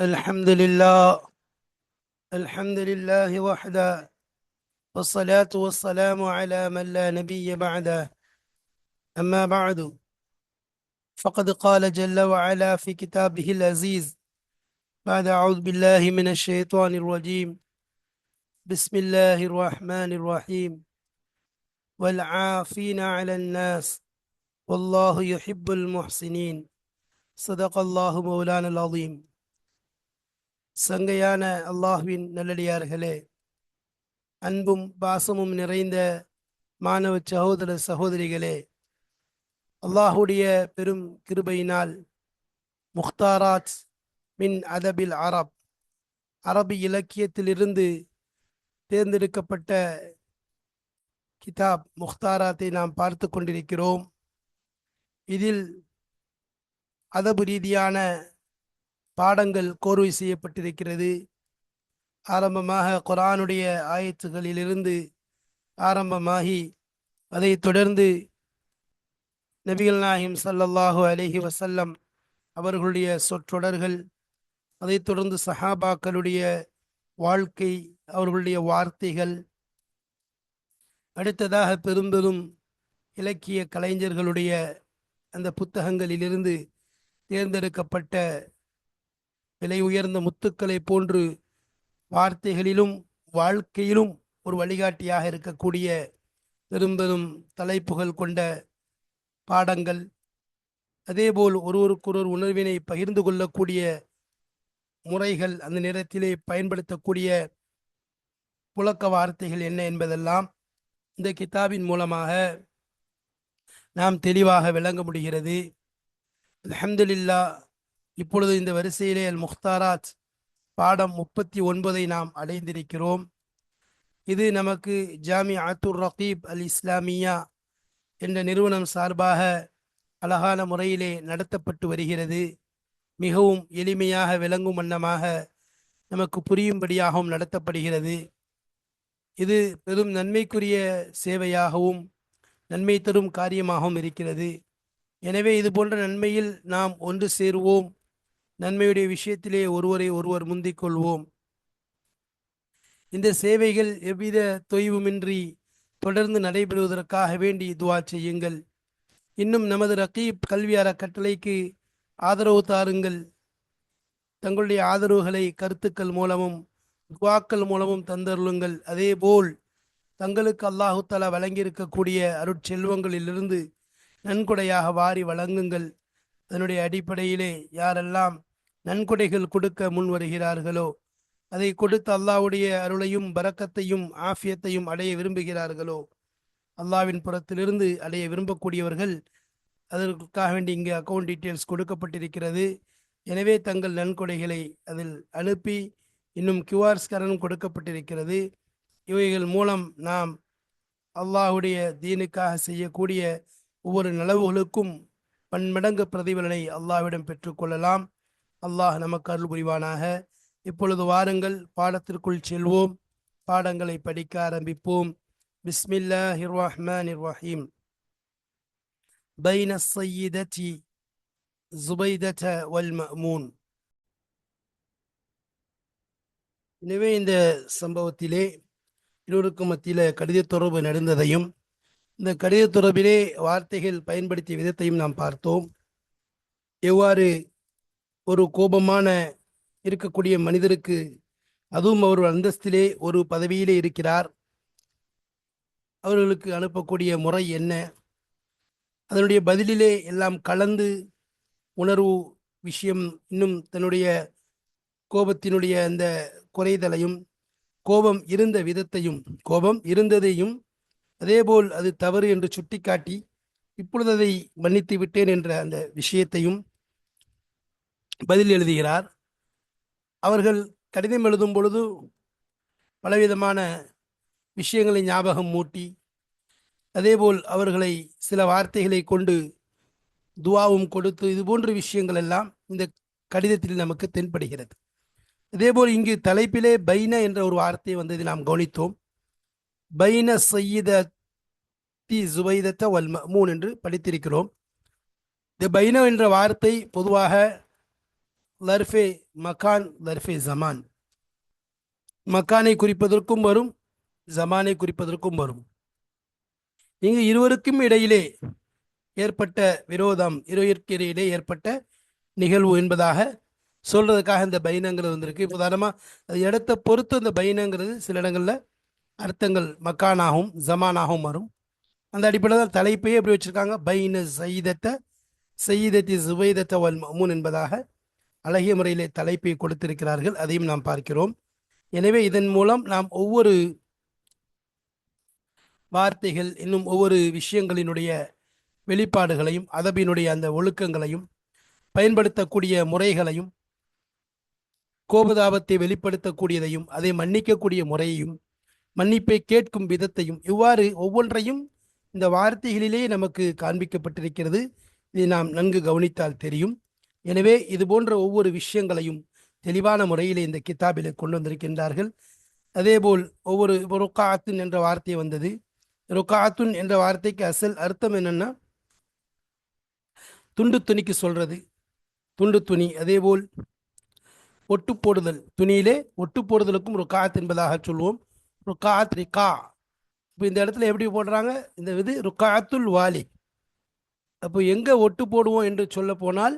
الحمد لله الحمد لله وحده والصلاة والسلام على من لا نبي بعده. أما بعد فقد قال جل وعلا في كتابه العزيز بعد أعوذ بالله من الشيطان الرجيم بسم الله الرحمن الرحيم والعافين على الناس والله يحب المحسنين. صدق الله مولانا العظيم. சங்கையான அல்லாஹ்வின் நல்லடியார்களே அன்பும் பாசமும் நிறைந்த மாணவ சகோதர சகோதரிகளே அல்லாஹுடைய பெரும் கிருபையினால் முக்தாராத் மின் அதபில் அரப் அரபு இலக்கியத்திலிருந்து தேர்ந்தெடுக்கப்பட்ட கிதாப் முக்தாராத்தை நாம் பார்த்து கொண்டிருக்கிறோம். இதில் அதபு ரீதியான பாடங்கள் கோர்வை செய்யப்பட்டிருக்கிறது. ஆரம்பமாக குரானுடைய ஆயத்துகளிலிருந்து ஆரம்பமாகி அதைத் தொடர்ந்து நபிகள் நாயிம் சல்லல்லாஹு அலஹி வசல்லம் அவர்களுடைய சொற்றொடர்கள் அதைத் தொடர்ந்து சஹாபாக்களுடைய வாழ்க்கை அவர்களுடைய வார்த்தைகள் அடுத்ததாக பெரும்பெரும் இலக்கிய கலைஞர்களுடைய அந்த புத்தகங்களிலிருந்து தேர்ந்தெடுக்கப்பட்ட விலை உயர்ந்த முத்துக்களை போன்று வார்த்தைகளிலும் வாழ்க்கையிலும் ஒரு வழிகாட்டியாக இருக்கக்கூடிய பெரும்பெரும் தலைப்புகள் கொண்ட பாடங்கள். அதேபோல் ஒருவருக்கொருவர் உணர்வினை பகிர்ந்து கொள்ளக்கூடிய முறைகள் அந்த நேரத்திலே பயன்படுத்தக்கூடிய புழக்க வார்த்தைகள் என்ன என்பதெல்லாம் இந்த கிதாபின் மூலமாக நாம் தெளிவாக விளங்க முடிகிறது. அலமதுல்லா இப்பொழுது இந்த வரிசையிலே அல் முக்தாராத் பாடம் முப்பத்தி ஒன்பதை நாம் அடைந்திருக்கிறோம். இது நமக்கு ஜாமி அத்துர் ரகீப் அல் இஸ்லாமியா என்ற நிறுவனம் சார்பாக அழகான முறையிலே நடத்தப்பட்டு வருகிறது. மிகவும் எளிமையாக விளங்கும் வண்ணமாக நமக்கு புரியும்படியாகவும் நடத்தப்படுகிறது. இது பெரும் நன்மைக்குரிய சேவையாகவும் நன்மை தரும் காரியமாகவும் இருக்கிறது. எனவே இது போன்ற நன்மையில் நாம் ஒன்று சேருவோம். நன்மையுடைய விஷயத்திலே ஒருவரை ஒருவர் முந்திக் கொள்வோம். இந்த சேவைகள் எவ்வித தொய்வுமின்றி தொடர்ந்து நடைபெறுவதற்காக வேண்டி துவா செய்யுங்கள். இன்னும் நமது ரகீப் கல்வி அறக்கட்டளைக்கு ஆதரவு தாருங்கள். தங்களுடைய ஆதரவுகளை கருத்துக்கள் மூலமும் துவாக்கள் மூலமும் தந்தருளுங்கள். அதேபோல் தங்களுக்கு அல்லாஹுத்தலா வழங்கியிருக்கக்கூடிய அருட்செல்வங்களிலிருந்து நன்கொடையாக வாரி வழங்குங்கள். அதனுடைய அடிப்படையிலே யாரெல்லாம் நன்கொடைகள் கொடுக்க முன் வருகிறார்களோ அதை கொடுத்து அல்லாவுடைய அருளையும் பரக்கத்தையும் ஆஃபியத்தையும் அடைய விரும்புகிறார்களோ அல்லாவின் புறத்திலிருந்து அடைய விரும்பக்கூடியவர்கள் அதற்காக வேண்டி இங்கே அக்கௌண்ட் டீட்டெயில்ஸ் கொடுக்கப்பட்டிருக்கிறது. எனவே தங்கள் நன்கொடைகளை அதில் அனுப்பி இன்னும் கியூஆர் ஸ்கேனும் கொடுக்கப்பட்டிருக்கிறது. இவைகள் மூலம் நாம் அல்லாஹுடைய தீனுக்காக செய்யக்கூடிய ஒவ்வொரு நலவுகளுக்கும் பன்மடங்கு பிரதிபலனை அல்லாஹ்விடம் பெற்றுக்கொள்ளலாம். அல்லாஹ் நமக்கு அருள் புரிவானாக. இப்பொழுது வாருங்கள் பாடத்திற்குள் செல்வோம். பாடங்களை படிக்க ஆரம்பிப்போம். பிஸ்மில்லா ரஹ்மானிர் ரஹீம் பைன சையிதத்தி ஜுபைதத வல் மஅமூன் எனவே இந்த சம்பவத்திலே இருவருக்கும் மத்தியில் கடித தொடர்பு நடந்ததையும் இந்த கடித தொடர்பிலே வார்த்தைகள் பயன்படுத்திய விதத்தையும் நாம் பார்த்தோம். எவ்வாறு ஒரு கோபமான இருக்கக்கூடிய மனிதருக்கு அதுவும் அவர் அந்தஸ்திலே ஒரு பதவியிலே இருக்கிறார். அவர்களுக்கு அனுப்பக்கூடிய முறை என்ன? அதனுடைய பதிலிலே எல்லாம் கலந்து உணர்வு விஷயம் இன்னும் தன்னுடைய கோபத்தினுடைய அந்த குறைதலையும் கோபம் இருந்த விதத்தையும் கோபம் இருந்ததையும் அதேபோல் அது தவறு என்று சுட்டிக்காட்டி இப்பொழுது அதை மன்னித்து விட்டேன் என்ற அந்த விஷயத்தையும் பதில் எழுதுகிறார். அவர்கள் கடிதம் எழுதும் பொழுது பலவிதமான விஷயங்களை ஞாபகம் மூட்டி அதேபோல் அவர்களை சில வார்த்தைகளை கொண்டு துவாவும் கொடுத்து இது போன்ற விஷயங்கள் எல்லாம் இந்த கடிதத்தில் நமக்கு தென்படுகிறது. அதேபோல் இங்கு தலைப்பிலே பைன என்ற ஒரு வார்த்தை வந்ததை நாம் கவனித்தோம். பைன சையீத தி ஜுபைதத்த வல் மமூன் என்று படித்திருக்கிறோம். இந்த பைன என்ற வார்த்தை பொதுவாக லர்ஃபே மகான் லர்ஃபே ஜமான். மக்கானை குறிப்பதற்கும் வரும் ஜமானை குறிப்பதற்கும் வரும். இங்கு இருவருக்கும் இடையிலே ஏற்பட்ட விரோதம் இருவருக்கு இடையிலே ஏற்பட்ட நிகழ்வு என்பதாக சொல்றதுக்காக இந்த பைனங்கிறது வந்திருக்கு. உதாரணமாக அது இடத்தை பொறுத்து அந்த பைனங்கிறது சில இடங்களில் அர்த்தங்கள் மக்கானாகவும் ஜமானாகவும் வரும். அந்த அடிப்படையில் தான் தலைப்பையே எப்படி வச்சுருக்காங்க. பைன சைதத்தை சைதத்தி சுவைதத்த வல் மமூன் என்பதாக அழகிய முறையிலே தலைப்பை கொடுத்திருக்கிறார்கள். அதையும் நாம் பார்க்கிறோம். எனவே இதன் மூலம் நாம் ஒவ்வொரு வார்த்தைகள் இன்னும் ஒவ்வொரு விஷயங்களினுடைய வெளிப்பாடுகளையும் அதபினுடைய அந்த ஒழுக்கங்களையும் பயன்படுத்தக்கூடிய முறைகளையும் கோபதாபத்தை வெளிப்படுத்தக்கூடியதையும் அதை மன்னிக்கக்கூடிய முறையையும் மன்னிப்பை கேட்கும் விதத்தையும் இவ்வாறு ஒவ்வொன்றையும் இந்த வார்த்தைகளிலே நமக்கு காண்பிக்கப்பட்டிருக்கிறது. இதை நாம் நன்கு கவனித்தால் தெரியும். எனவே இது போன்ற ஒவ்வொரு விஷயங்களையும் தெளிவான முறையில் இந்த கிதாபில் கொண்டு வந்திருக்கின்றார்கள். அதேபோல் ஒவ்வொரு ருக்காத்துன் என்ற வார்த்தை வந்தது. ருக்காத்துன் என்ற வார்த்தைக்கு அசல் அர்த்தம் என்னென்னா துண்டு துணிக்கு சொல்றது. துண்டு துணி அதேபோல் ஒட்டு போடுதல். துணியிலே ஒட்டு போடுதலுக்கும் ருக்காத் என்பதாக சொல்வோம். ருக்காத் ரிகா இப்போ இந்த இடத்துல எப்படி போடுறாங்க? இந்த இது ருக்காத்துல் வாலி. அப்போ எங்கே ஒட்டு போடுவோம் என்று சொல்ல போனால்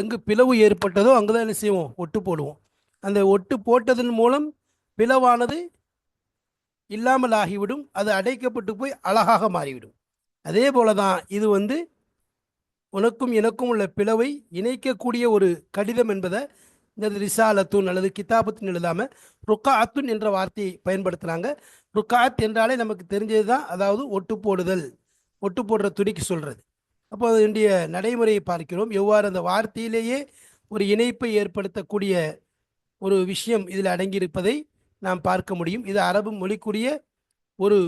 எங்கு பிளவு ஏற்பட்டதோ அங்கே தான் என்ன செய்வோம்? ஒட்டு போடுவோம். அந்த ஒட்டு போட்டதன் மூலம் பிளவானது இல்லாமல் ஆகிவிடும். அது அடைக்கப்பட்டு போய் அழகாக மாறிவிடும். அதே போல தான் இது வந்து உனக்கும் எனக்கும் உள்ள பிளவை இணைக்கக்கூடிய ஒரு கடிதம் என்பதை இந்த ரிசாலத்துன் அல்லது கிதாபத்துன் எழுதாமல் ருக்காத்துன் என்ற வார்த்தையை பயன்படுத்துகிறாங்க ருக்காத் என்றாலே நமக்கு தெரிஞ்சது தான் அதாவது ஒட்டு போடுதல் ஒட்டு போடுற துணிக்கு சொல்கிறது அப்போ அதனுடைய நடைமுறையை பார்க்கிறோம். எவ்வாறு அந்த வார்த்தையிலேயே ஒரு இணைப்பை ஏற்படுத்தக்கூடிய ஒரு விஷயம் இதில் அடங்கியிருப்பதை நாம் பார்க்க முடியும். இது அரபு மொழிக்குரிய ஒரு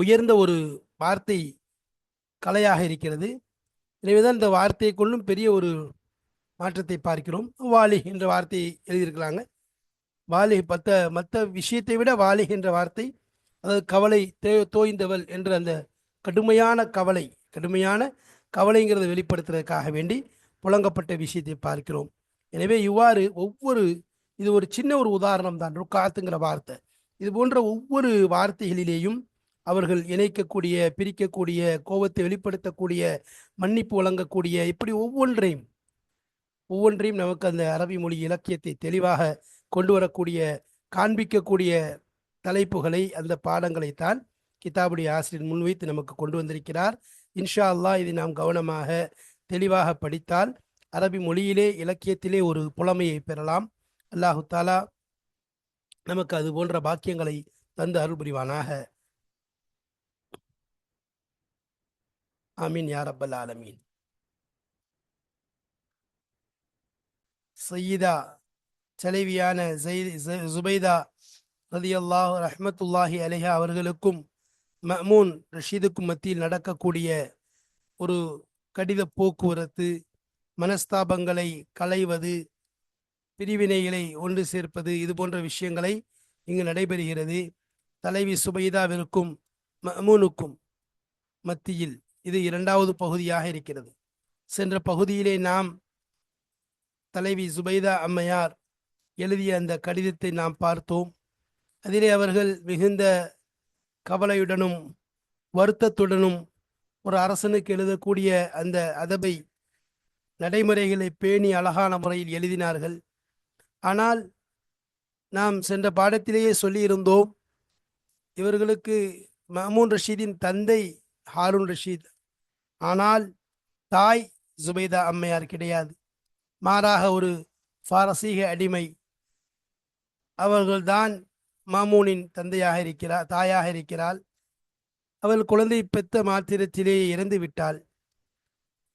உயர்ந்த ஒரு வார்த்தை கலையாக இருக்கிறது. எனவேதான் இந்த வார்த்தையை கொள்ளும் பெரிய ஒரு மாற்றத்தை பார்க்கிறோம். வாலி என்ற வார்த்தையை எழுதியிருக்கிறாங்க. வாலி மற்ற மற்ற விஷயத்தை விட வாலி என்ற வார்த்தை அதாவது கவலை தே தோய்ந்தவள் என்ற அந்த கடுமையான கவலை கடுமையான கவலைங்கிறத வெளிப்படுத்துறதுக்காக வேண்டி புழங்கப்பட்ட விஷயத்தை பார்க்கிறோம். எனவே இவ்வாறு ஒவ்வொரு இது ஒரு சின்ன ஒரு உதாரணம் தான் ருக்காத்துங்கிற வார்த்தை. இது போன்ற ஒவ்வொரு வார்த்தைகளிலேயும் அவர்கள் இணைக்கக்கூடிய பிரிக்கக்கூடிய கோபத்தை வெளிப்படுத்தக்கூடிய மன்னிப்பு வழங்கக்கூடிய இப்படி ஒவ்வொன்றையும் ஒவ்வொன்றையும் நமக்கு அந்த அரபி மொழி இலக்கியத்தை தெளிவாக கொண்டு வரக்கூடிய காண்பிக்கக்கூடிய தலைப்புகளை அந்த பாடங்களைத்தான் கிதாபுடைய ஆசிரியர் முன்வைத்து நமக்கு கொண்டு வந்திருக்கிறார். இன்ஷா அல்லாஹ் இதை நாம் கவனமாக தெளிவாக படித்தால் அரபி மொழியிலே இலக்கியத்திலே ஒரு புலமையை பெறலாம். அல்லாஹு தாலா நமக்கு அது போன்ற பாக்கியங்களை தந்து அருள் புரிவானாக. ஆமீன் யார் ரப்பல் ஆலமீன். சையீதா தலைவியான ஜுபைதா ரதியல்லாஹ் ரஹ்மத்துல்லாஹி அலிஹா அவர்களுக்கும் மமூன் ரஷீதுக்கும் மத்தியில் நடக்கக்கூடிய ஒரு கடித போக்குவரத்து மனஸ்தாபங்களை களைவது பிரிவினைகளை ஒன்று சேர்ப்பது இது போன்ற விஷயங்களை இங்கு நடைபெறுகிறது. தலைவி சுபைதாவிற்கும் மமூனுக்கும் மத்தியில் இது இரண்டாவது பகுதியாக இருக்கிறது. சென்ற பகுதியிலே நாம் தலைவி சுபைதா அம்மையார் எழுதிய அந்த கடிதத்தை நாம் பார்த்தோம். அதிலே அவர்கள் மிகுந்த கவலையுடனும் வருத்தத்துடனும் ஒரு அரசனுக்கு எழுதக்கூடிய அந்த அதபை நடைமுறைகளை பேணி அழகான முறையில் எழுதினார்கள். ஆனால் நாம் சென்ற பாடத்திலேயே சொல்லியிருந்தோம் இவர்களுக்கு மஹமூன் ரஷீதின் தந்தை ஹாரூன் ரஷீத். ஆனால் தாய் ஜுபைதா அம்மையார் கிடையாது. மாறாக ஒரு பாரசீக அடிமை. அவர்கள்தான் மாமூனின் தந்தையாக இருக்கிறார் தாயாக இருக்கிறாள். அவள் குழந்தை பெத்த மாத்திரத்திலேயே இறந்து விட்டாள்.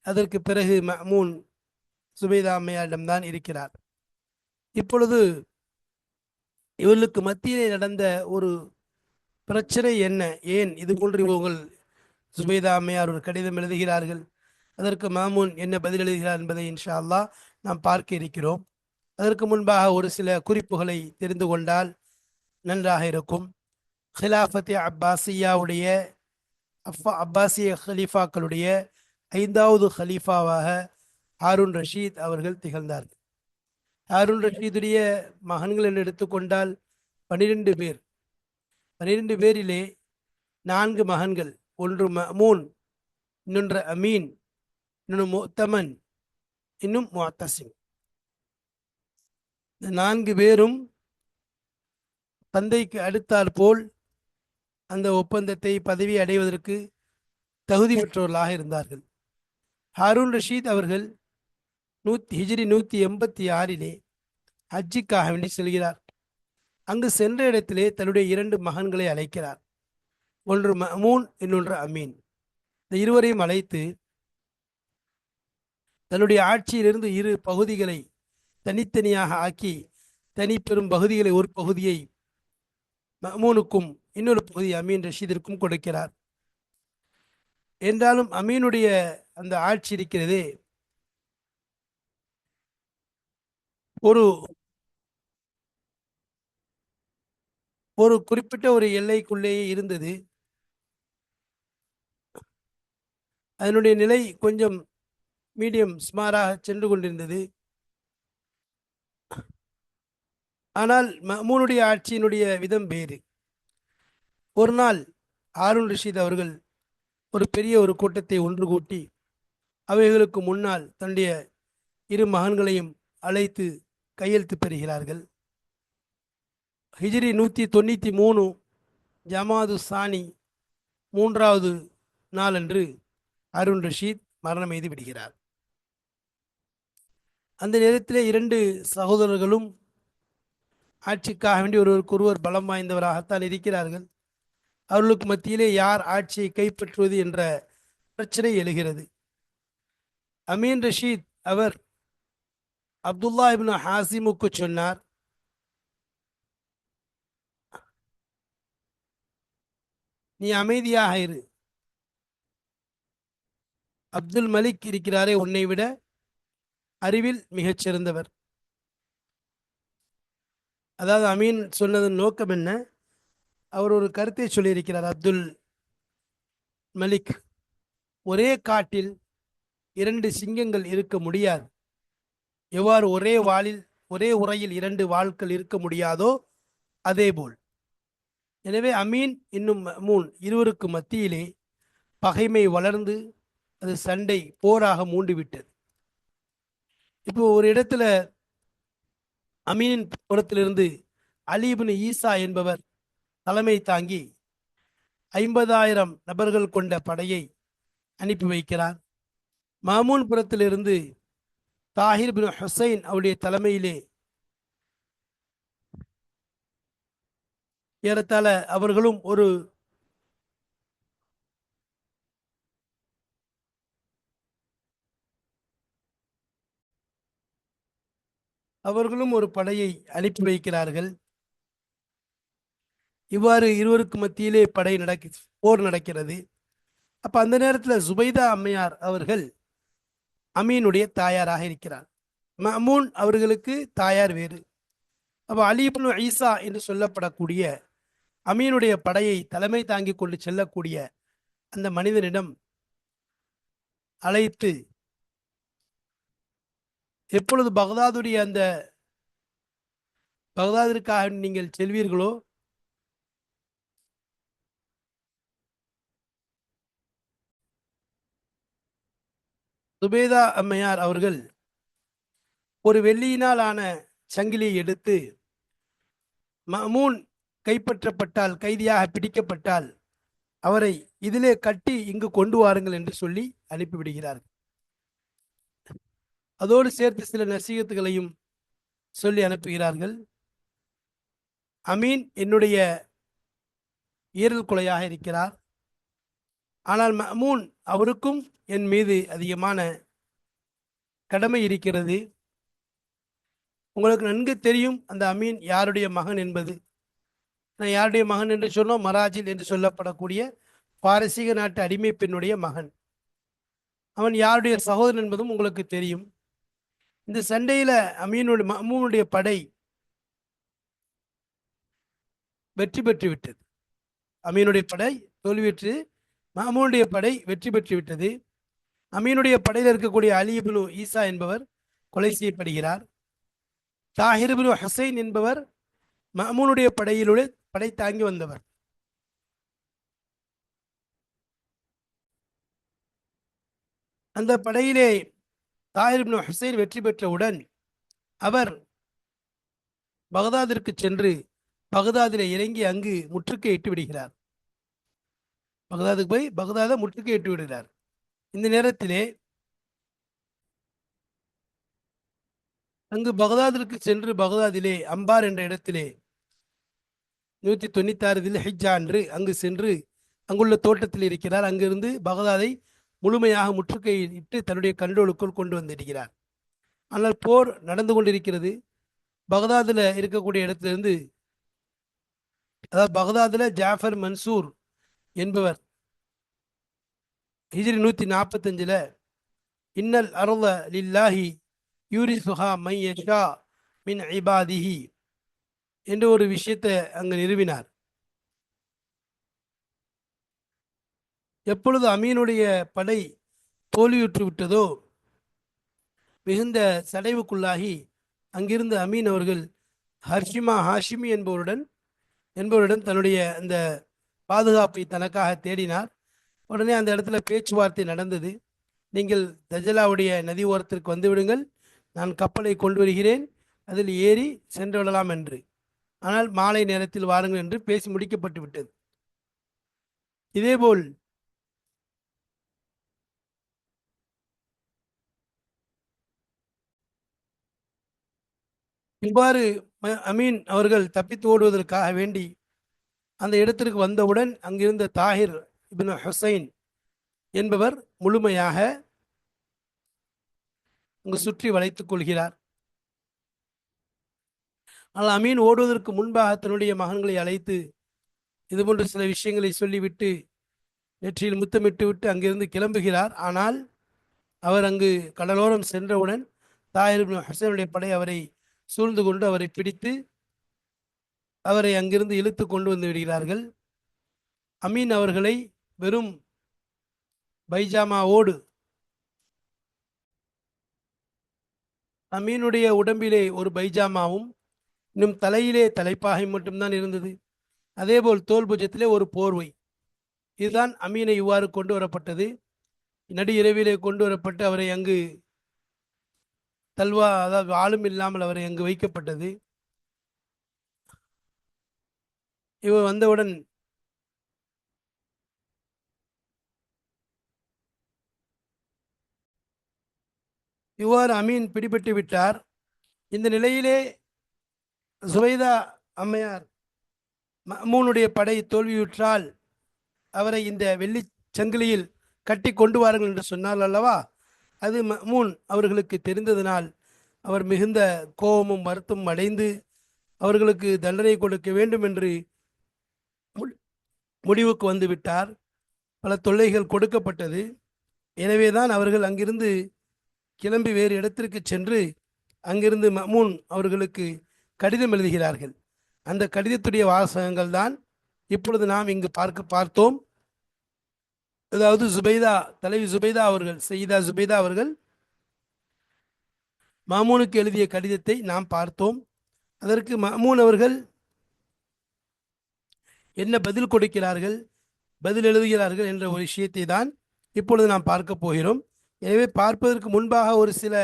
அதற்கு பிறகு மமூன் சுபேதா அம்மையாரிடம்தான் இருக்கிறார். இப்பொழுது இவர்களுக்கு மத்தியிலே நடந்த ஒரு பிரச்சனை என்ன? ஏன் இது போன்று இவங்கள் சுபேதா அம்மையார் ஒரு கடிதம் எழுதுகிறார்கள்? அதற்கு மாமூன் என்ன பதில் எழுதுகிறார் என்பதை இன்ஷா அல்லாஹ் நாம் பார்க்க இருக்கிறோம். அதற்கு முன்பாக ஒரு சில குறிப்புகளை தெரிந்து கொண்டால் நன்றாக இருக்கும். ஹிலாஃபத்தி அப்பாசியாவுடைய அஃபா அப்பாசிய ஹலீஃபாக்களுடைய ஐந்தாவது ஹலீஃபாவாக ஹாரூன் ரஷீத் அவர்கள் திகழ்ந்தார்கள். ஹாரூன் ரஷீதுடைய மகன்கள் என்று எடுத்துக்கொண்டால் பன்னிரெண்டு பேர். பன்னிரெண்டு பேரிலே நான்கு மகன்கள். ஒன்று மமூன் இன்னொன்று அமீன் இன்னொன்று முத்தமன் இன்னும் முத்தசிம் இந்த நான்கு பேரும் தந்தைக்கு அடுத்தாற் போல் அந்த ஒப்பந்தத்தை பதவி அடைவதற்கு தகுதி பெற்றவர்களாக இருந்தார்கள். ஹாரூன் ரஷீத் அவர்கள் நூத்தி ஹிஜ்ரி நூற்றி எண்பத்தி ஆறிலே ஹஜ்ஜிக்காக வேண்டி செல்கிறார். அங்கு சென்ற இடத்திலே தன்னுடைய இரண்டு மகன்களை அழைக்கிறார். ஒன்று மமூன் இன்னொன்று அமீன். இந்த இருவரையும் அழைத்து தன்னுடைய ஆட்சியிலிருந்து இரு பகுதிகளை தனித்தனியாக ஆக்கி தனி பெரும் பகுதிகளை ஒரு பகுதியை மமூனுக்கும் இன்னொரு பகுதி அமீன் ரஷீதிற்கும் கொடுக்கிறார். என்றாலும் அமீனுடைய அந்த ஆட்சி இருக்கிறதே ஒரு ஒரு குறிப்பிட்ட ஒரு எல்லைக்குள்ளேயே இருந்தது. அதனுடைய நிலை கொஞ்சம் மீடியம் சுமாராக சென்று கொண்டிருந்தது. ஆனால் மமூனுடைய ஆட்சியினுடைய விதம் வேறு. ஒரு நாள் ஆருண் ரஷீத் அவர்கள் ஒரு பெரிய ஒரு கூட்டத்தை ஒன்று கூட்டி அவைகளுக்கு முன்னால் தன்னுடைய இரு மகன்களையும் அழைத்து கையெழுத்து பெறுகிறார்கள். ஹிஜ்ரி நூற்றி தொண்ணூற்றி மூணு ஜமாது சானி மூன்றாவது நாளன்று அருண் ரஷீத் மரணம் எய்து விடுகிறார். அந்த நேரத்திலே இரண்டு சகோதரர்களும் ஆட்சிக்காக வேண்டி ஒருவருக்கு ஒருவர் பலம் வாய்ந்தவராகத்தான் இருக்கிறார்கள். அவர்களுக்கு மத்தியிலே யார் ஆட்சியை கைப்பற்றுவது என்ற பிரச்சனை எழுகிறது. அமீன் ரஷீத் அவர் அப்துல்லா இப்னு ஹாசிமுக்கு சொன்னார் நீ அமைதியாக இரு. அப்துல் மலிக் இருக்கிறாரே உன்னை விட அறிவில் மிகச் சிறந்தவர் அதாவது அமீன் சொன்னதன் நோக்கம் என்ன? அவர் ஒரு கருத்தை சொல்லியிருக்கிறார் அப்துல் மலிக். ஒரே காட்டில் இரண்டு சிங்கங்கள் இருக்க முடியாது. எவ்வாறு ஒரே வாளில் ஒரே உரையில் இரண்டு வாள்கள் இருக்க முடியாதோ அதேபோல். எனவே அமீன் இன்னும் மூன் இருவருக்கு மத்தியிலே பகைமை வளர்ந்து அது சண்டை போராக மூண்டுவிட்டது இப்போ ஒரு இடத்துல அமீனின் புறத்திலிருந்து அலீபின் ஈசா என்பவர் தலைமை தாங்கி ஐம்பதாயிரம் நபர்கள் கொண்ட படையை அனுப்பி வைக்கிறார். மாமூன் புறத்திலிருந்து தாஹிர் பின் ஹுசைன் அவருடைய தலைமையிலே ஏறத்தாழ அவர்களும் ஒரு அவர்களும் ஒரு படையை அனுப்பி வைக்கிறார்கள். இவ்வாறு இருவருக்கு மத்தியிலே படை நடக்க போர் நடக்கிறது. அப்போ அந்த நேரத்தில் சுபைதா அம்மையார் அவர்கள் அமீனுடைய தாயாராக இருக்கிறார். மமூன் அவர்களுக்கு தாயார் வேறு. அப்போ அலிபுல் ஈசா என்று சொல்லப்படக்கூடிய அமீனுடைய படையை தலைமை தாங்கி கொண்டு செல்லக்கூடிய அந்த மனிதனிடம் அழைத்து எப்பொழுது பகதாதுடைய அந்த பகதாதிற்காக நீங்கள் செல்வீர்களோ? சுபேதா அம்மையார் அவர்கள் ஒரு வெள்ளியினால் ஆன சங்கிலியை எடுத்து மமூன் கைப்பற்றப்பட்டால் கைதியாக பிடிக்கப்பட்டால் அவரை இதிலே கட்டி இங்கு கொண்டு வாருங்கள் என்று சொல்லி அனுப்பிவிடுகிறார்கள். அதோடு சேர்த்து சில நசீகத்துகளையும் சொல்லி அனுப்புகிறார்கள். அமீன் என்னுடைய ஈரல் குலையாக இருக்கிறார். ஆனால் மமூன் அவருக்கும் என் மீது அதிகமான கடமை இருக்கிறது. உங்களுக்கு நன்கு தெரியும் அந்த அமீன் யாருடைய மகன் என்பது. நான் யாருடைய மகன் என்று சொன்னோம்? மராஜில் என்று சொல்லப்படக்கூடிய பாரசீக நாட்டு அடிமை பெண்ணுடைய மகன். அவன் யாருடைய சகோதரன் என்பதும் உங்களுக்கு தெரியும். இந்த சண்டையில அமீனுடைய மமூனுடைய படை வெற்றி பெற்று விட்டது அமீனுடைய படை தோல்வியுற்று மாமூனுடைய படை வெற்றி பெற்று விட்டது அமீனுடைய படையில் இருக்கக்கூடிய அலிபுலு ஈசா என்பவர் கொலை செய்யப்படுகிறார். தாஹிர்புலு ஹசைன் என்பவர் மமூனுடைய படையிலுடைய படை தாங்கி வந்தவர். அந்த படையிலே தாஹிர் ஹுசைன் வெற்றி பெற்றவுடன் அவர் பகதாதிற்கு சென்று பகதாதிலே இறங்கி அங்கு முற்றுகையிட்டு விடுகிறார். பகதாதுக்கு போய் பகதாதை இட்டு விடுகிறார். இந்த நேரத்திலே அங்கு பகதாதிற்கு சென்று பகதாதிலே அம்பார் என்ற இடத்திலே நூற்றி தொண்ணூத்தாறு ஆறு ஹிஜ்ஜா அன்று அங்கு சென்று அங்குள்ள தோட்டத்தில் இருக்கிறார். அங்கிருந்து பகதாதை முழுமையாக முற்றுகையிட்டு தன்னுடைய கண்ட்ரோலுக்குள் கொண்டு வந்திருக்கிறார். ஆனால் போர் நடந்து கொண்டிருக்கிறது. பகதாதில் இருக்கக்கூடிய இடத்திலிருந்து அதாவது பகதாதில் ஜாஃபர் மன்சூர் என்பவர் ஹிஜ்ரி நூற்றி நாற்பத்தஞ்சில் இன்னல் அருள லில்லாஹி யூரிசுஹா மை மின் ஐபாதிஹி என்ற ஒரு விஷயத்தை அங்கு நிறுவினார். எப்பொழுது அமீனுடைய படை தோல்வியுற்று விட்டதோ மிகுந்த சடைவுக்குள்ளாகி அங்கிருந்த அமீன் அவர்கள் ஹர்ஷிமா ஹாஷிமி என்பவருடன் என்பவரிடம் தன்னுடைய அந்த பாதுகாப்பை தனக்காக தேடினார். உடனே அந்த இடத்துல பேச்சுவார்த்தை நடந்தது. நீங்கள் தஜலாவுடைய நதி ஓரத்திற்கு வந்துவிடுங்கள். நான் கப்பலை கொண்டு வருகிறேன். அதில் ஏறி சென்று விடலாம் என்று. ஆனால் மாலை நேரத்தில் வாருங்கள் என்று பேசி முடிக்கப்பட்டு விட்டது. இதேபோல் இவ்வாறு அமீன் அவர்கள் தப்பித்து ஓடுவதற்காக வேண்டி அந்த இடத்திற்கு வந்தவுடன் அங்கிருந்த தாஹிர் இபின் ஹுசைன் என்பவர் முழுமையாக அங்கு சுற்றி வளைத்துக் கொள்கிறார். ஆனால் அமீன் ஓடுவதற்கு முன்பாக தன்னுடைய மகன்களை அழைத்து இதுபோன்ற சில விஷயங்களை சொல்லிவிட்டு நெற்றியில் முத்தமிட்டு விட்டு அங்கிருந்து கிளம்புகிறார். ஆனால் அவர் அங்கு கடலோரம் சென்றவுடன் தாயிர் இப்னு ஹுசைனுடைய படை அவரை சூழ்ந்து கொண்டு அவரை பிடித்து அவரை அங்கிருந்து இழுத்து கொண்டு வந்து விடுகிறார்கள். அமீன் அவர்களை வெறும் பைஜாமாவோடு அமீனுடைய உடம்பிலே ஒரு பைஜாமாவும் இன்னும் தலையிலே தலைப்பாகை மட்டும்தான் இருந்தது. அதேபோல் தோல் பூஜத்திலே ஒரு போர்வை. இதுதான் அமீனை இவ்வாறு கொண்டு வரப்பட்டது. நடு இரவிலே கொண்டு வரப்பட்டு அவரை அங்கு தல்வா அதாவது ஆளும் இல்லாமல் அவர் அங்கு வைக்கப்பட்டது. இவர் வந்தவுடன் இவ்வாறு அமீன் பிடிபட்டு விட்டார். இந்த நிலையிலே சுவைதா அம்மையார் மமூனுடைய படை தோல்வியுற்றால் அவரை இந்த வெள்ளி சங்கிலியில் கட்டி கொண்டு வாருங்கள் என்று சொன்னார் அல்லவா? அது மமூன் அவர்களுக்கு தெரிந்ததனால் அவர் மிகுந்த கோபமும் வருத்தமும் அடைந்து அவர்களுக்கு தண்டனை கொடுக்க வேண்டும் என்று முடிவுக்கு வந்துவிட்டார். பல தொல்லைகள் கொடுக்கப்பட்டது. எனவேதான் அவர்கள் அங்கிருந்து கிளம்பி வேறு இடத்திற்கு சென்று அங்கிருந்து மமூன் அவர்களுக்கு கடிதம் எழுதுகிறார்கள். அந்த கடிதத்துடைய வாசகங்கள் தான் இப்பொழுது நாம் இங்கு பார்க்க பார்த்தோம். அதாவது சுபைதா தலைவி சுபைதா அவர்கள் சையீதா சுபைதா அவர்கள் மாமூனுக்கு எழுதிய கடிதத்தை நாம் பார்த்தோம். அதற்கு மாமூன் அவர்கள் என்ன பதில் கொடுக்கிறார்கள் பதில் எழுதுகிறார்கள் என்ற ஒரு விஷயத்தை தான் இப்பொழுது நாம் பார்க்க போகிறோம். எனவே பார்ப்பதற்கு முன்பாக ஒரு சில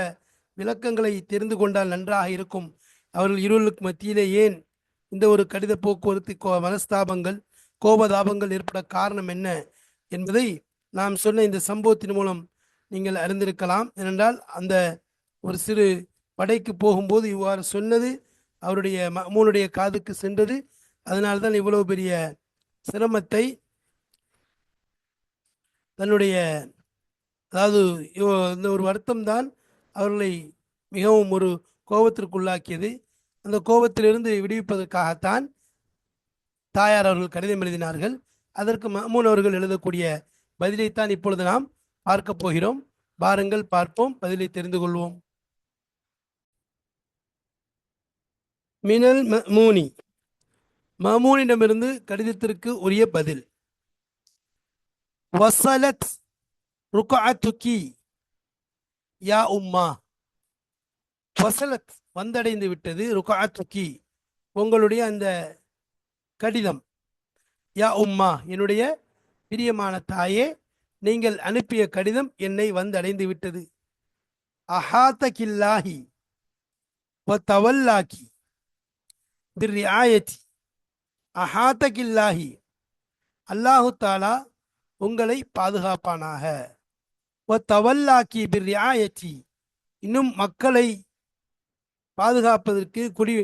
விளக்கங்களை தெரிந்து கொண்டால் நன்றாக இருக்கும். அவர்கள் இருளுக்கு மத்தியிலே ஏன் இந்த ஒரு கடித போக்குவரத்து கோ மனஸ்தாபங்கள் கோபதாபங்கள் ஏற்பட காரணம் என்ன? என்பதை நாம் சொன்ன இந்த சம்பவத்தின் மூலம் நீங்கள் அறிந்திருக்கலாம். ஏனென்றால் அந்த ஒரு சிறு படைக்கு போகும்போது இவ்வாறு சொன்னது அவருடைய மகமூனுடைய காதுக்கு சென்றது. அதனால்தான் இவ்வளவு பெரிய சிரமத்தை தன்னுடைய அதாவது இந்த ஒரு வருத்தம்தான் அவர்களை மிகவும் ஒரு கோபத்திற்குள்ளாக்கியது. அந்த கோபத்திலிருந்து விடுவிப்பதற்காகத்தான் தாயார் அவர்கள் கடிதம் எழுதினார்கள். அதற்கு மமூன் அவர்கள் எழுதக்கூடிய பதிலைத்தான் இப்பொழுது நாம் பார்க்க போகிறோம். பாருங்கள் பார்ப்போம். பதிலை தெரிந்து கொள்வோம். மினல் மமூனி. மமூனிடமிருந்து கடிதத்திற்கு உரிய பதில். வசலத் ருக்அத்துக்கி யா உம்மா. வசலத் வந்தடைந்து விட்டது ருகாத்துக்கி உங்களுடைய அந்த கடிதம். யா உம்மா என்னுடைய பிரியமான தாயே நீங்கள் அனுப்பிய கடிதம் என்னை வந்தடைந்து விட்டது. அஹாத்தகில்லாஹி வ தவல்லாக்கி பிர்ரியாயத்தி அஹாத்தகில்லாஹி அல்லாஹு தாலா உங்களை பாதுகாப்பானாக. தவல்லாக்கி தவல்லாக்கி பிர்ரியாயத்தி இன்னும் மக்களை பாதுகாப்பதற்கு குடி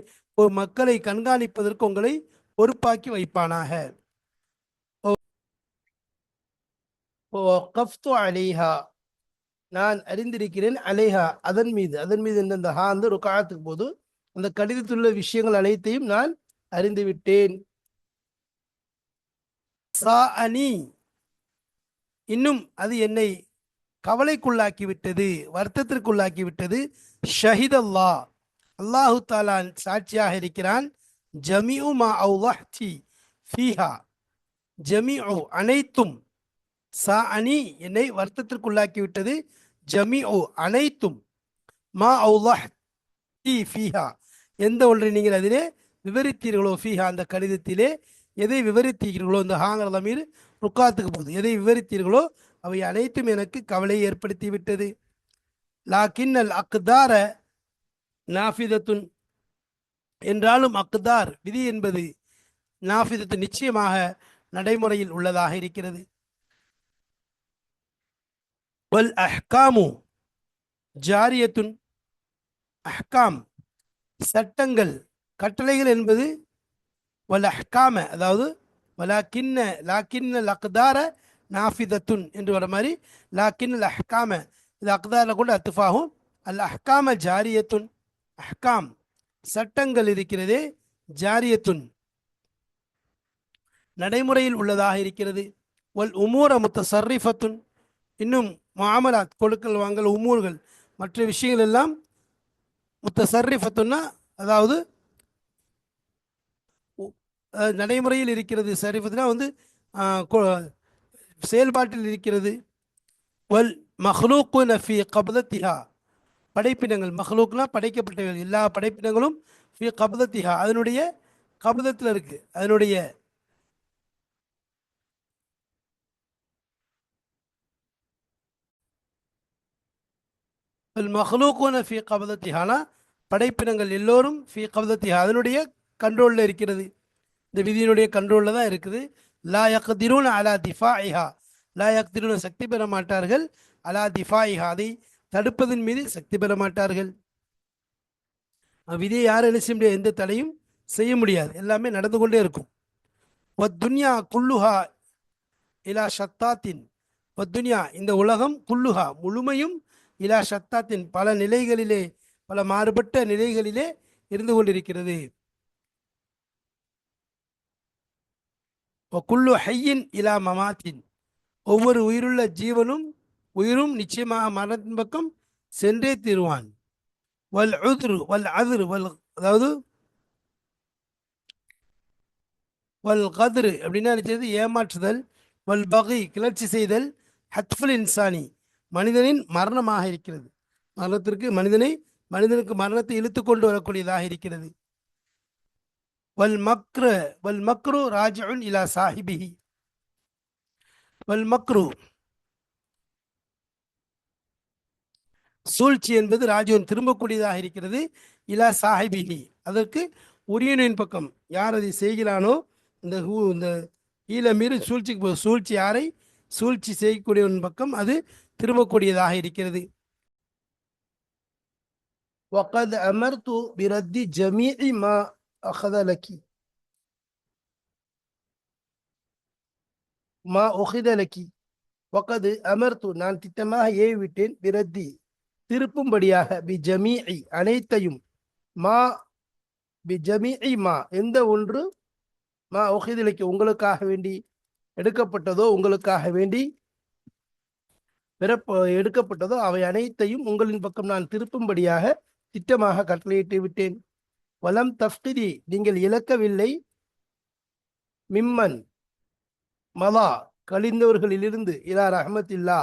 மக்களை கண்காணிப்பதற்கு உங்களை பொறுப்பாக்கி வைப்பானாக. கஃப்து அலைஹா நான் அறிந்திருக்கிறேன் அலைஹா அதன் மீது அதன் மீது இந்த ஹா வந்து ருக்காத்துக்கு போது அந்த கடிதத்துள்ள உள்ள விஷயங்கள் அனைத்தையும் நான் அறிந்து விட்டேன் சா அனி இன்னும் அது என்னை கவலைக்குள்ளாக்கி விட்டது வருத்தத்திற்குள்ளாக்கி விட்டது ஷஹித் அல்லாஹ் அல்லாஹு தாலா சாட்சியாக இருக்கிறான். ஜமிஉ மா அவுலஹ்தி. ஃபீஹா. ஜமிஉ அனைத்தும் சா அனி என்னை வருத்தத்திற்குள்ளாக்கிவிட்டது. ஜமி ஓ அனைத்தும் மா அவுலஹ்தி ஃபீஹா. எந்த ஒன்றை நீங்கள் அதிலே விவரித்தீர்களோ ஃபீஹா அந்த கடிதத்திலே எதை விவரித்தீர்களோ இந்த ஹாங்கர் லமீர் ருக்காத்துக்கு போகுது. எதை விவரித்தீர்களோ அவை அனைத்தும் எனக்கு கவலையை ஏற்படுத்தி விட்டது லாக்கின் அல் அக்தார நாஃபிதத்துன் என்றாலும் அக்தார் விதி என்பது நாஃபிதத்து நிச்சயமாக நடைமுறையில் உள்ளதாக இருக்கிறது. வல் அஹ்காமு ஜாரியத்துன் அஹ்காம் சட்டங்கள் கட்டளைகள் என்பது வல் அஹ்காம அதாவது வலாக்கின்ன லாக்கின்ன அக்தார நாஃபிதத்துன் என்று வர மாதிரி லாக்கின் அல் அஹ்காம இது அக்தாரில் கூட அத்துஃபாகும். அல் அஹ்காம ஜாரியத்துன் அஹ்காம் சட்டங்கள் இருக்கிறதே ஜாரியத்துன் நடைமுறையில் உள்ளதாக இருக்கிறது. வல் உமூர முத்தசர்ரிஃபத்துன் இன்னும் மாமலாத் கொடுக்கல் வாங்கல் உமூர்கள் மற்ற விஷயங்கள் எல்லாம் முத்தசர்ரிஃபத்துன்னா அதாவது நடைமுறையில் இருக்கிறது சரிஃபத்துனா வந்து செயல்பாட்டில் இருக்கிறது. வல் மஹ்லூக்கு நஃபி கபதத்திஹா. படைப்பினங்கள் மஹ்லூக்னா படைக்கப்பட்டவர்கள் எல்லா படைப்பினங்களும் ஃபி கபதத்திஹா. அதனுடைய கபதத்தில் இருக்குது அதனுடைய மஹ்லூக்குன ஃபி கபதத்திஹானா படைப்பினங்கள் எல்லோரும் ஃபி கபதத்திஹா அதனுடைய கண்ட்ரோலில் இருக்கிறது. இந்த விதியினுடைய கண்ட்ரோலில் தான் இருக்குது. லா யக்திரூன் அலா திஃபா திஃபாஇஹா லா யக்திரூன சக்தி பெற மாட்டார்கள். அலா திஃபா இஹா அதை தடுப்பதன் மீது சக்தி பெற மாட்டார்கள். விதியை யாரும் என்ன செய்ய முடியாது எந்த தடையும் செய்ய முடியாது. எல்லாமே நடந்து கொண்டே இருக்கும். துன்யா குல்லுஹா இலா ஷத்தாத்தின். துன்யா இந்த உலகம் குல்லுஹா. முழுமையும் இலா சத்தாத்தின் பல நிலைகளிலே பல மாறுபட்ட நிலைகளிலே இருந்து கொண்டிருக்கிறது. குல்லு ஹையின் இலா மமாத்தின். ஒவ்வொரு உயிருள்ள ஜீவனும் உயிரும் நிச்சயமாக மரணத்தின் பக்கம் சென்றே தீருவான். வல் உத்ரு வல் அதிர் வல் அதாவது வல் கதிரு அப்படின்னா நினைச்சது ஏமாற்றுதல். வல் பகை கிளர்ச்சி செய்தல். ஹத்ஃபுல் இன்சானி. மனிதனின் மரணமாக இருக்கிறது. மரணத்திற்கு மனிதனை மனிதனுக்கு மரணத்தை இழுத்து கொண்டு வரக்கூடியதாக இருக்கிறது. வல் மக்ர வல் மக்ரு ராஜுன் இலா சாஹிபிஹி. வல் மக்ரு. சூழ்ச்சி என்பது ராஜுவன் திரும்பக்கூடியதாக இருக்கிறது. இலா சாஹிபிஹி. அதற்கு உரியனின் பக்கம் யார் அதை செய்கிறானோ இந்த ஹூ இந்த ஈழ மீறி சூழ்ச்சிக்கு சூழ்ச்சி யாரை? சூழ்ச்சி செய்யக்கூடியவன் பக்கம் அது திரும்பக்கூடியதாக இருக்கிறது وقد أمرت برد جميع ما أخذ لك ما أخذ لك وقد أمرت நான் திட்டமாக ஏவிட்டேன் பிரத்தி திருப்பும்படியாக பி ஜமீஇ அனைத்தையும் மா பி ஜமீஇ மா எந்த ஒன்று மா உஹிதிலைக்கு உங்களுக்காக வேண்டி எடுக்கப்பட்டதோ உங்களுக்காக வேண்டி பிறப்ப எடுக்கப்பட்டதோ அவை அனைத்தையும் உங்களின் பக்கம் நான் திருப்பும்படியாக திட்டமாக கட்டளையிட்டு விட்டேன். வலம் தஃப்கிதி நீங்கள் இழக்கவில்லை. மிம்மன் மலா கழிந்தவர்களிலிருந்து இலா ரஹமத்தில்லா.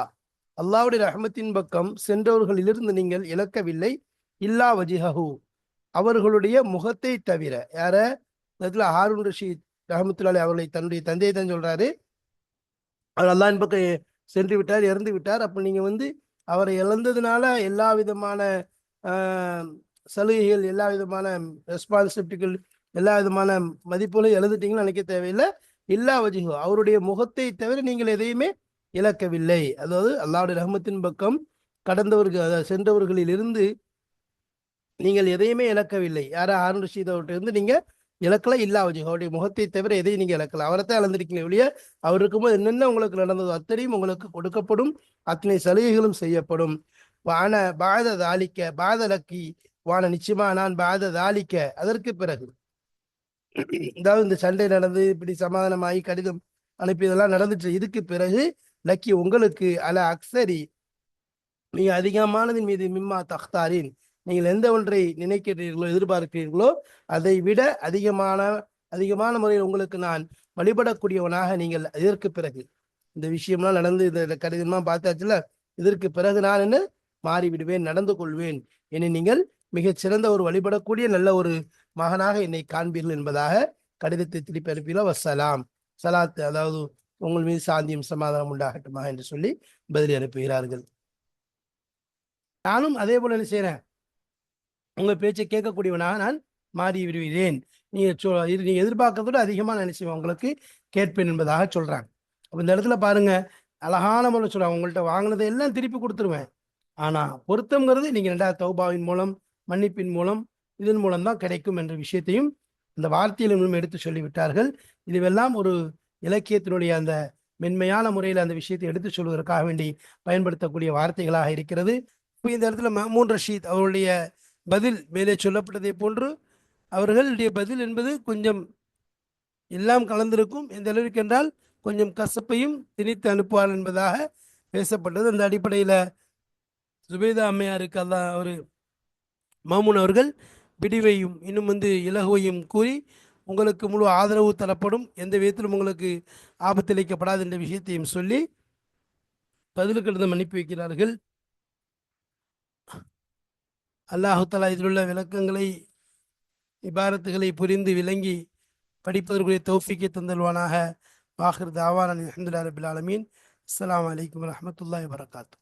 அல்லாவுடைய ரஹமத்தின் பக்கம் சென்றவர்களிலிருந்து நீங்கள் இழக்கவில்லை. இல்லா வஜிஹு அவர்களுடைய முகத்தை தவிர. யார? அதில் ஹாரூன் ரஷீத் ரஹமத்துல்லாலே அவர்களை தன்னுடைய தந்தையை தான் சொல்றாரு. அவர் அல்லாஹின் பக்கம் சென்று விட்டார் இறந்து விட்டார். அப்போ நீங்க வந்து அவரை இழந்ததுனால எல்லா விதமான சலுகைகள் எல்லா விதமான ரெஸ்பான்சிபிலிட்டிகள் எல்லா விதமான மதிப்புகளும் எழுதிட்டீங்கன்னு நினைக்க தேவையில்லை. இல்லா வஜிஹு அவருடைய முகத்தை தவிர நீங்கள் எதையுமே இழக்கவில்லை. அதாவது அல்லாவுடைய ரஹமத்தின் பக்கம் கடந்தவர்கள் அதாவது சென்றவர்களில் இருந்து நீங்கள் எதையுமே இழக்கவில்லை. யாரா ஆரன் ரஷீத் அவர்கிட்ட இருந்து நீங்கள் இழக்கல இல்ல வஜிஹு அவருடைய முகத்தை தவிர எதையும் நீங்க இழக்கல அவரைத்தான் தான் இழந்திருக்கீங்க ஒழிய அவர் இருக்கும்போது என்னென்ன உங்களுக்கு நடந்ததோ அத்தனையும் உங்களுக்கு கொடுக்கப்படும். அத்தனை சலுகைகளும் செய்யப்படும். வான பாத தாலிக்க பாதலக்கி வான நிச்சயமா நான் பாத தாலிக்க அதற்கு பிறகு அதாவது இந்த சண்டை நடந்து இப்படி சமாதானமாகி கடிதம் அனுப்பி இதெல்லாம் நடந்துட்டு இதுக்கு பிறகு லக்கி உங்களுக்கு அல அக்சரி நீங்க அதிகமானதின் மீது மிம்மா தக்தாரின் நீங்கள் எந்த ஒன்றை நினைக்கிறீர்களோ எதிர்பார்க்கிறீர்களோ அதை விட அதிகமான அதிகமான முறையில் உங்களுக்கு நான் வழிபடக்கூடியவனாக நீங்கள் இதற்கு பிறகு இந்த விஷயம்லாம் நடந்து இந்த கடிதம்லாம் பார்த்தாச்சுல இதற்கு பிறகு நான் என்ன? மாறிவிடுவேன் நடந்து கொள்வேன். என நீங்கள் மிகச் சிறந்த ஒரு வழிபடக்கூடிய நல்ல ஒரு மகனாக என்னை காண்பீர்கள் என்பதாக கடிதத்தை திருப்பி அனுப்பினா வசலாம் சலாத் அதாவது உங்கள் மீது சாந்தியும் சமாதானம் உண்டாகட்டுமா என்று சொல்லி பதில் அனுப்புகிறார்கள். நானும் அதே போல என்ன செய்யறேன் உங்க பேச்சை கேட்கக்கூடியவனாக நான் மாறி விடுகிறேன் நீங்க சொ இது நீங்க எதிர்பார்க்கறதோட விட அதிகமா நினைச்சுவேன் உங்களுக்கு கேட்பேன் என்பதாக சொல்றாங்க. அப்ப இந்த இடத்துல பாருங்க அழகான முறை சொல்றாங்க. உங்கள்ட்ட வாங்கினதை எல்லாம் திருப்பி கொடுத்துருவேன். ஆனா பொருத்தம்ங்கிறது நீங்க ரெண்டாவது தௌபாவின் மூலம் மன்னிப்பின் மூலம் இதன் மூலம் தான் கிடைக்கும் என்ற விஷயத்தையும் அந்த வார்த்தையிலும் எடுத்து சொல்லிவிட்டார்கள். இதுவெல்லாம் ஒரு இலக்கியத்தினுடைய அந்த மென்மையான முறையில் அந்த விஷயத்தை எடுத்து சொல்வதற்காக வேண்டி பயன்படுத்தக்கூடிய வார்த்தைகளாக இருக்கிறது. இந்த இடத்துல மஹமூன் ரஷீத் அவருடைய பதில் மேலே சொல்லப்பட்டதை போன்று அவர்களுடைய பதில் என்பது கொஞ்சம் எல்லாம் கலந்திருக்கும். எந்த அளவிற்கு என்றால் கொஞ்சம் கசப்பையும் திணித்து அனுப்புவார் என்பதாக பேசப்பட்டது. அந்த அடிப்படையில் சுபேதா அம்மையாருக்கு அல்லாஹ் அவர் மாமூன் அவர்கள் விடிவையும் இன்னும் வந்து இலகுவையும் கூறி உங்களுக்கு முழு ஆதரவு தரப்படும். எந்த விதத்திலும் உங்களுக்கு ஆபத்திழைக்கப்படாது என்ற விஷயத்தையும் சொல்லி பதிலுக்கு எழுத அனுப்பி வைக்கிறார்கள். அல்லாஹுத்தலா இதிலுள்ள இதில் உள்ள விளக்கங்களை இபாரத்துகளை புரிந்து விளங்கி படிப்பதற்குரிய தௌஃபிக்கை தந்தல்வானாக வாஹிர் தாவான் அஹமதுல்லா ரபில் ஆலமீன். அஸ்ஸலாமு அலைக்கும் வரஹ்மத்துல்லாஹி வரகாத்து